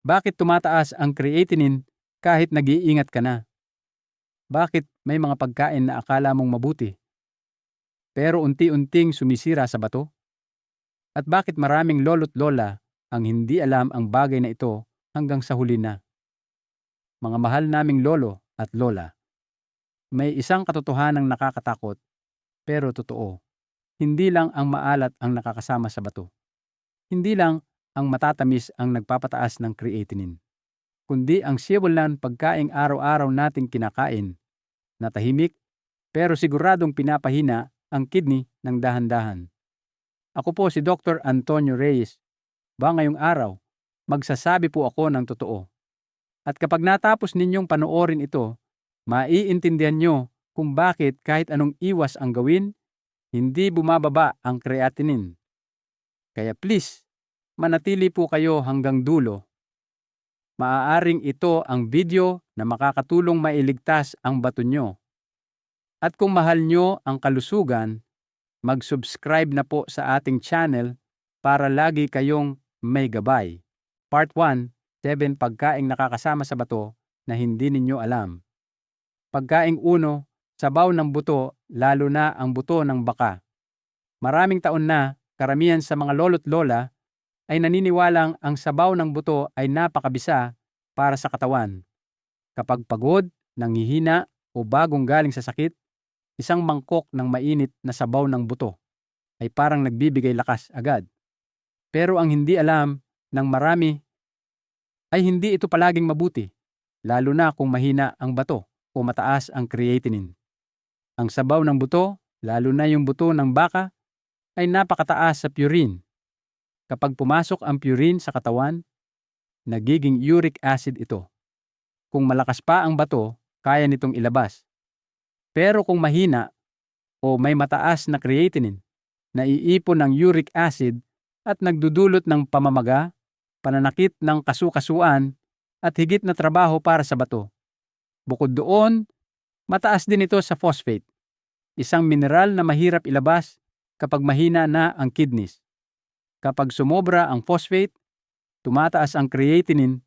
Bakit tumataas ang creatinine kahit nag-iingat ka na? Bakit may mga pagkain na akala mong mabuti? Pero unti-unting sumisira sa bato? At bakit maraming lolo't lola ang hindi alam ang bagay na ito hanggang sa huli na? Mga mahal naming lolo at lola, may isang katotohanang nakakatakot pero totoo. Hindi lang ang maalat ang nakakasama sa bato. Hindi lang ang matatamis ang nagpapataas ng creatinine, kundi ang sibulan pagkaing araw-araw nating kinakain na tahimik pero siguradong pinapahina ang kidney ng dahan-dahan. Ako po si Dr. Antonio Reyes. Ba ngayong araw, magsasabi po ako ng totoo. At kapag natapos ninyong panoorin ito, maiintindihan nyo kung bakit kahit anong iwas ang gawin, hindi bumababa ang creatinine. Kaya please, manatili po kayo hanggang dulo. Maaaring ito ang video na makakatulong mailigtas ang bato nyo. At kung mahal nyo ang kalusugan, mag-subscribe na po sa ating channel para lagi kayong may gabay. Part 1, 7 pagkaing nakakasama sa bato na hindi ninyo alam. Pagkaing uno, sabaw ng buto, lalo na ang buto ng baka. Maraming taon na, karamihan sa mga lolo't lola ay naniniwalang ang sabaw ng buto ay napakabisa para sa katawan. Kapag pagod, nanghihina o bagong galing sa sakit, isang mangkok ng mainit na sabaw ng buto ay parang nagbibigay lakas agad. Pero ang hindi alam ng marami ay hindi ito palaging mabuti, lalo na kung mahina ang bato o mataas ang creatinine. Ang sabaw ng buto, lalo na yung buto ng baka, ay napakataas sa purine. Kapag pumasok ang purine sa katawan, nagiging uric acid ito. Kung malakas pa ang bato, kaya nitong ilabas. Pero kung mahina o may mataas na creatinine, naiipon ng uric acid at nagdudulot ng pamamaga, pananakit ng kasukasuan at higit na trabaho para sa bato. Bukod doon, mataas din ito sa phosphate, isang mineral na mahirap ilabas kapag mahina na ang kidneys. Kapag sumobra ang phosphate, tumataas ang creatinine,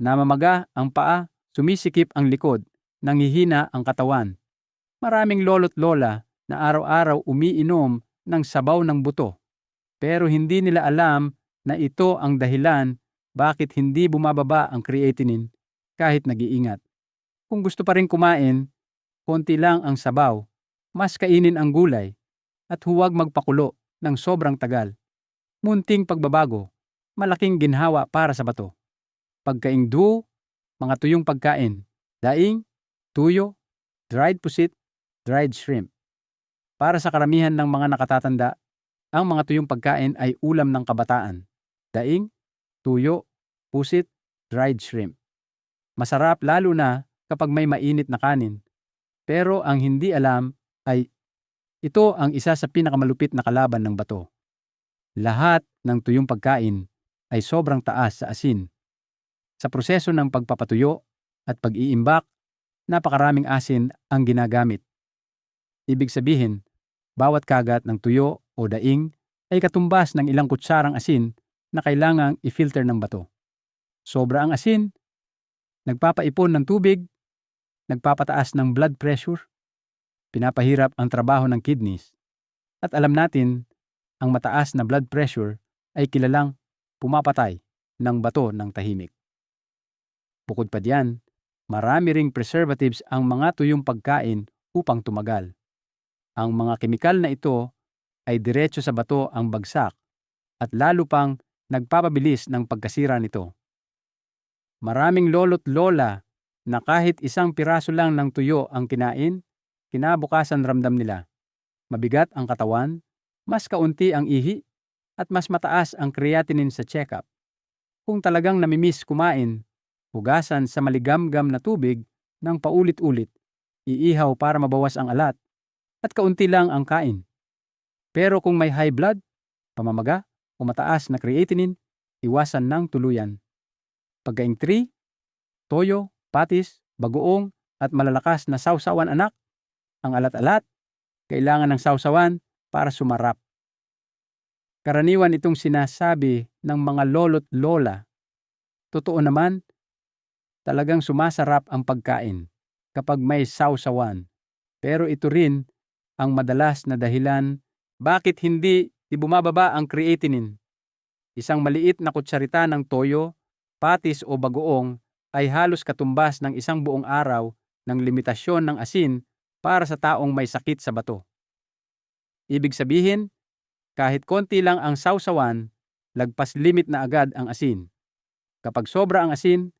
namamaga ang paa, sumisikip ang likod, nanghihina ang katawan, Maraming lolo't lola na araw-araw umiinom ng sabaw ng buto. Pero hindi nila alam na ito ang dahilan bakit hindi bumababa ang creatinine kahit nag-iingat. Kung gusto pa rin kumain, konti lang ang sabaw, mas kainin ang gulay, at huwag magpakulo ng sobrang tagal. Munting pagbabago, malaking ginhawa para sa bato. Pagkaing duo, mga tuyong pagkain, daing, tuyo, dried pusit, dried shrimp. Para sa karamihan ng mga nakatatanda, ang mga tuyong pagkain ay ulam ng kabataan. Daing, tuyo, pusit, dried shrimp. Masarap lalo na kapag may mainit na kanin. Pero ang hindi alam ay ito ang isa sa pinakamalupit na kalaban ng bato. Lahat ng tuyong pagkain ay sobrang taas sa asin. Sa proseso ng pagpapatuyo at pag-iimbak, napakaraming asin ang ginagamit. Ibig sabihin, bawat kagat ng tuyo o daing ay katumbas ng ilang kutsarang asin na kailangang i-filter ng bato. Sobra ang asin, nagpapaipon ng tubig, nagpapataas ng blood pressure, pinapahirap ang trabaho ng kidneys. At alam natin, ang mataas na blood pressure ay kilalang pumapatay ng bato ng tahimik. Bukod pa diyan, marami ring preservatives ang mga tuyong pagkain upang tumagal. Ang mga kemikal na ito ay diretso sa bato ang bagsak at lalo pang nagpapabilis ng pagkasira nito. Maraming lolo't lola na kahit isang piraso lang ng tuyo ang kinain, kinabukasan ramdam nila. Mabigat ang katawan, mas kaunti ang ihi, at mas mataas ang creatinine sa check-up. Kung talagang namimiss kumain, hugasan sa maligamgam na tubig ng paulit-ulit, iihaw para mabawas ang alat, at kaunti lang ang kain. Pero kung may high blood, pamamaga o mataas na creatinine, iwasan ng tuluyan. Pagkaing 3, toyo, patis, bagoong at malalakas na sausawan anak, ang alat-alat, kailangan ng sausawan para sumarap. Karaniwan itong sinasabi ng mga lolo't lola Totoo naman, talagang sumasarap ang pagkain kapag may sausawan. Pero ito rin ang madalas na dahilan bakit hindi ibumababa ang creatinine. Isang maliit na kutsarita ng toyo, patis o bagoong ay halos katumbas ng isang buong araw ng limitasyon ng asin para sa taong may sakit sa bato. Ibig sabihin, kahit konti lang ang sausawan, lagpas limit na agad ang asin. Kapag sobra ang asin,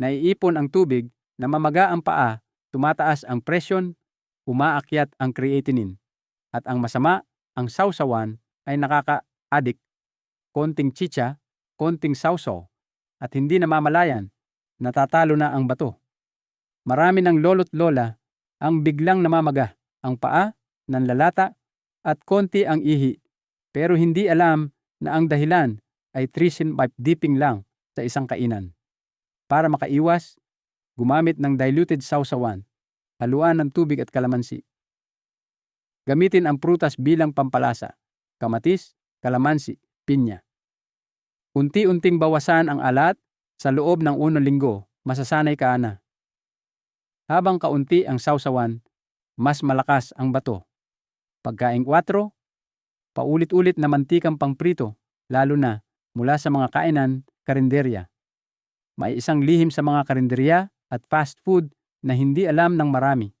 naiipon ang tubig, namamaga ang paa, tumataas ang presyon, umaakyat ang creatinine. At ang masama, ang sausawan ay nakaka-addict. Konting chicha, konting sausaw, at hindi namamalayan, natatalo na ang bato. Marami ng lolo't lola ang biglang namamaga, ang paa, nanlalata, at konti ang ihi, pero hindi alam na ang dahilan ay trisin pipe dipping lang sa isang kainan. Para makaiwas, gumamit ng diluted sausawan, haluan ng tubig at kalamansi. Gamitin ang prutas bilang pampalasa, kamatis, kalamansi, pinya. Unti-unting bawasan ang alat sa loob ng unang linggo, masasanay ka na. Habang kaunti ang sausawan, mas malakas ang bato. Pagkain 4, paulit-ulit na mantikang pangprito, lalo na mula sa mga kainan, karinderya. May isang lihim sa mga karinderya at fast food na hindi alam ng marami.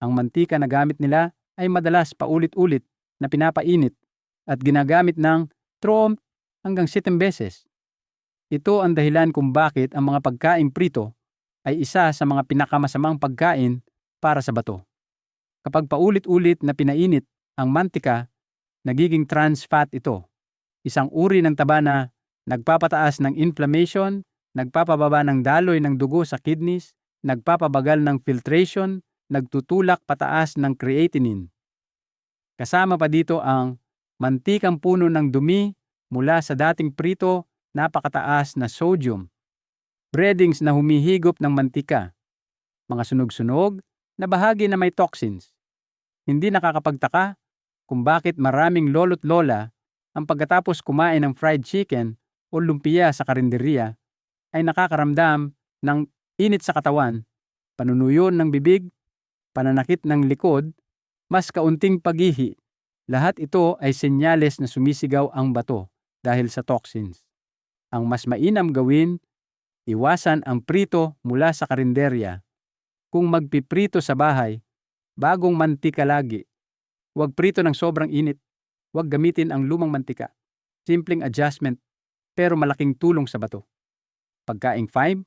Ang mantika na gamit nila ay madalas paulit-ulit na pinapainit at ginagamit ng trom hanggang 7 beses. Ito ang dahilan kung bakit ang mga pagkain prito ay isa sa mga pinakamasamang pagkain para sa bato. Kapag paulit-ulit na pinainit ang mantika, nagiging trans fat ito. Isang uri ng taba na nagpapataas ng inflammation, nagpapababa ng daloy ng dugo sa kidneys, nagpapabagal ng filtration, nagtutulak pataas ng creatinine. Kasama pa dito ang mantikang puno ng dumi mula sa dating prito, napakataas na sodium. Breadings na humihigop ng mantika. Mga sunog-sunog na bahagi na may toxins. Hindi nakakapagtaka kung bakit maraming lolo't lola ang pagkatapos kumain ng fried chicken o lumpia sa karinderya ay nakakaramdam ng init sa katawan, panunuyo ng bibig, pananakit ng likod, mas kaunting pagihi. Lahat ito ay senyales na sumisigaw ang bato dahil sa toxins. Ang mas mainam gawin, iwasan ang prito mula sa karinderya. Kung magpiprito sa bahay, bagong mantika lagi Huwag prito ng sobrang init. Huwag gamitin ang lumang mantika. Simpleng adjustment, pero malaking tulong sa bato. Pagkaing 5,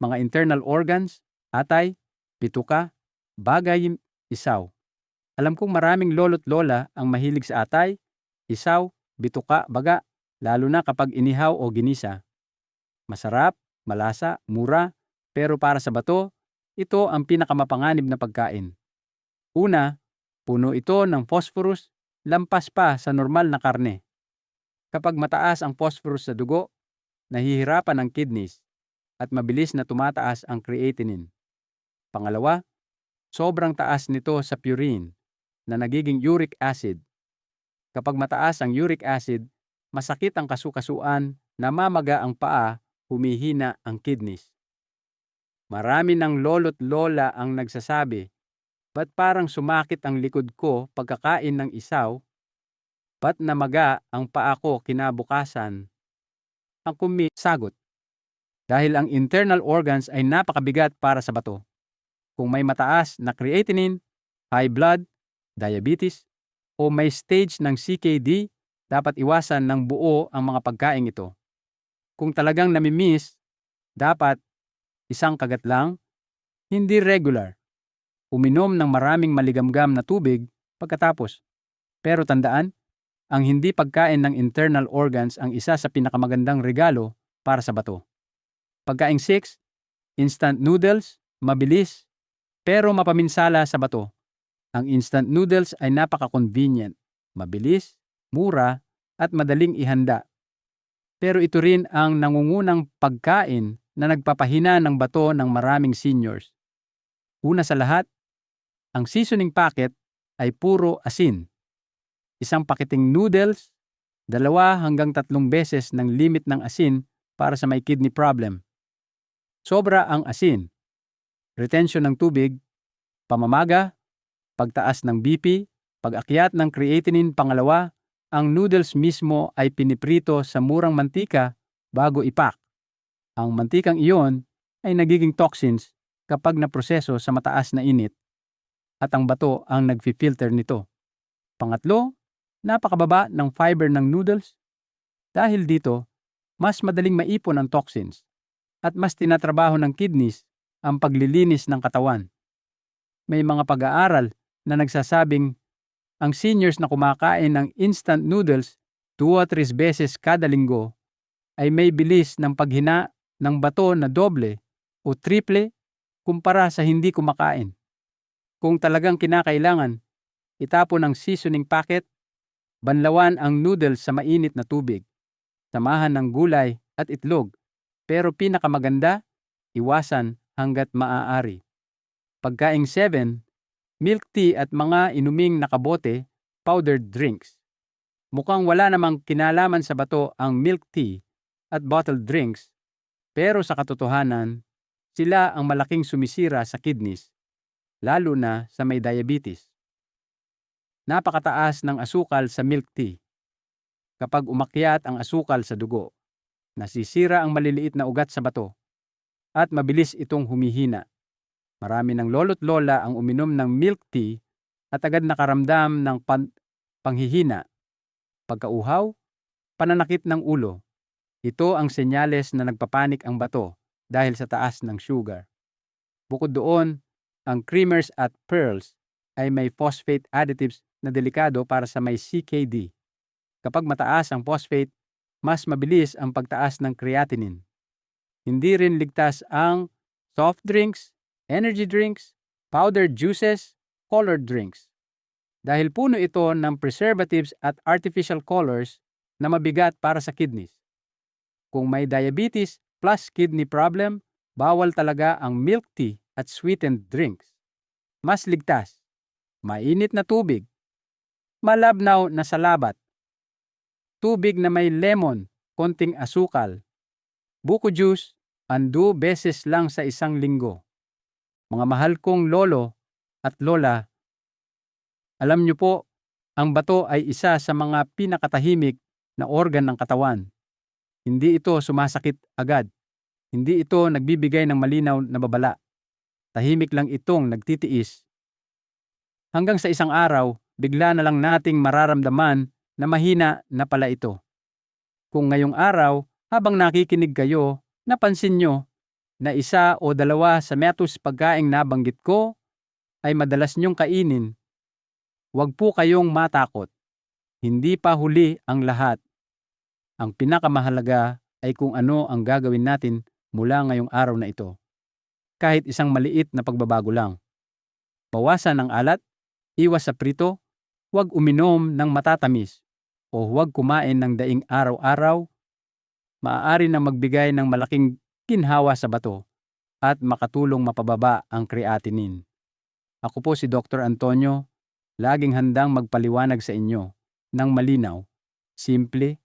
mga internal organs, atay, pituka, bagay, isaw. Alam kong maraming lolo't lola ang mahilig sa atay, isaw, bituka, baga, lalo na kapag inihaw o ginisa. Masarap, malasa, mura, pero para sa bato, ito ang pinakamapanganib na pagkain. Una, Puno ito ng phosphorus lampas pa sa normal na karne. Kapag mataas ang phosphorus sa dugo, nahihirapan ang kidneys at mabilis na tumataas ang creatinine. Pangalawa, sobrang taas nito sa purine na nagiging uric acid. Kapag mataas ang uric acid, masakit ang kasukasuan, namamaga ang paa, humihina ang kidneys. Marami ng lolo't lola ang nagsasabi Ba't parang sumakit ang likod ko pagkakain ng isaw? Ba't namaga ang paa ko kinabukasan? Ang kumi. Dahil ang internal organs ay napakabigat para sa bato. Kung may mataas na creatinine, high blood, diabetes, o may stage ng CKD, dapat iwasan ng buo ang mga pagkain ito. Kung talagang namimiss, dapat isang kagat lang, hindi regular uminom ng maraming maligamgam na tubig pagkatapos. Pero tandaan, ang hindi pagkain ng internal organs ang isa sa pinakamagandang regalo para sa bato. Pagkain 6, instant noodles, mabilis, pero mapaminsala sa bato. Ang instant noodles ay napaka-convenient, mabilis, mura, at madaling ihanda. Pero ito rin ang nangungunang pagkain na nagpapahina ng bato ng maraming seniors. Una sa lahat, ang seasoning packet ay puro asin. Isang paketing noodles, dalawa hanggang tatlong beses ng limit ng asin para sa may kidney problem. sobra ang asin, retention ng tubig, pamamaga, pagtaas ng BP, pag-akyat ng creatinine pangalawa, ang noodles mismo ay piniprito sa murang mantika bago ipak. Ang mantikang iyon ay nagiging toxins kapag naproseso sa mataas na init at ang bato ang nagfi-filter nito. Pangatlo, napakababa ng fiber ng noodles. Dahil dito, mas madaling maipon ang toxins at mas tinatrabaho ng kidneys ang paglilinis ng katawan. May mga pag-aaral na nagsasabing ang seniors na kumakain ng instant noodles 2 o 3 beses kada linggo ay may bilis ng paghina ng bato na doble o triple kumpara sa hindi kumakain. Kung talagang kinakailangan, itapon ang seasoning packet, banlawan ang noodles sa mainit na tubig, samahan ng gulay at itlog, pero pinakamaganda, iwasan hanggat maaari. Pagkaing 7, milk tea at mga inuming nakabote, powdered drinks. Mukhang wala namang kinalaman sa bato ang milk tea at bottled drinks, pero sa katotohanan, sila ang malaking sumisira sa kidneys, lalo na sa may diabetes. Napakataas ng asukal sa milk tea. Kapag umakyat ang asukal sa dugo, nasisira ang maliliit na ugat sa bato at mabilis itong humihina. Marami ng lolo't lola ang uminom ng milk tea at agad nakaramdam ng pan- panghihina, pagkauhaw, pananakit ng ulo. Ito ang senyales na nagpapanik ang bato dahil sa taas ng sugar. Bukod doon, ang creamers at pearls ay may phosphate additives na delikado para sa may CKD. Kapag mataas ang phosphate, mas mabilis ang pagtaas ng creatinine. Hindi rin ligtas ang soft drinks, energy drinks, powdered juices, colored drinks. Dahil puno ito ng preservatives at artificial colors na mabigat para sa kidneys. Kung may diabetes plus kidney problem, bawal talaga ang milk tea at sweetened drinks. Mas ligtas, mainit na tubig, malabnaw na salabat, tubig na may lemon, konting asukal, buko juice, ando beses lang sa isang linggo. Mga mahal kong lolo at lola, alam niyo po, ang bato ay isa sa mga pinakatahimik na organ ng katawan. Hindi ito sumasakit agad. Hindi ito nagbibigay ng malinaw na babala. Tahimik lang itong nagtitiis. Hanggang sa isang araw, bigla na lang nating mararamdaman na mahina na pala ito. Kung ngayong araw, habang nakikinig kayo, napansin nyo na isa o dalawa sa metus pagkaing nabanggit ko ay madalas nyong kainin, huwag po kayong matakot. Hindi pa huli ang lahat. Ang pinakamahalaga ay kung ano ang gagawin natin mula ngayong araw na ito. Kahit isang maliit na pagbabago lang. Bawasan ang alat, iwas sa prito, huwag uminom ng matatamis, o huwag kumain ng daing araw-araw, maaari na magbigay ng malaking ginhawa sa bato at makatulong mapababa ang creatinine. Ako po si Dr. Antonio, laging handang magpaliwanag sa inyo ng malinaw, simple,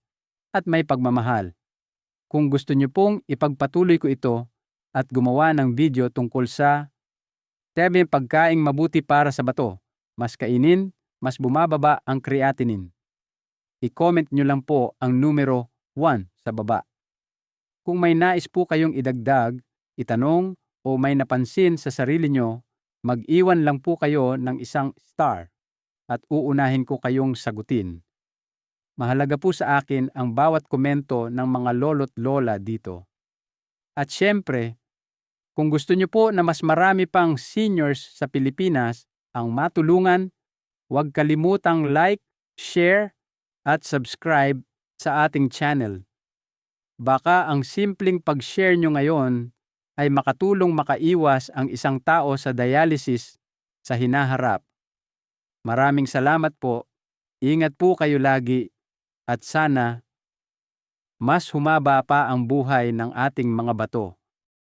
at may pagmamahal. Kung gusto niyo pong ipagpatuloy ko ito at gumawa ng video tungkol sa 7 pagkaing mabuti para sa bato, mas kainin, mas bumababa ang creatinine. I-comment nyo lang po ang numero 1 sa baba. Kung may nais po kayong idagdag, itanong o may napansin sa sarili nyo, mag-iwan lang po kayo ng isang star at uunahin ko kayong sagutin. Mahalaga po sa akin ang bawat komento ng mga lolo't lola dito. At syempre, kung gusto nyo po na mas marami pang seniors sa Pilipinas ang matulungan, huwag kalimutang like, share, at subscribe sa ating channel. Baka ang simpleng pag-share nyo ngayon ay makatulong makaiwas ang isang tao sa dialysis sa hinaharap. Maraming salamat po. Ingat po kayo lagi at sana mas humaba pa ang buhay ng ating mga bato.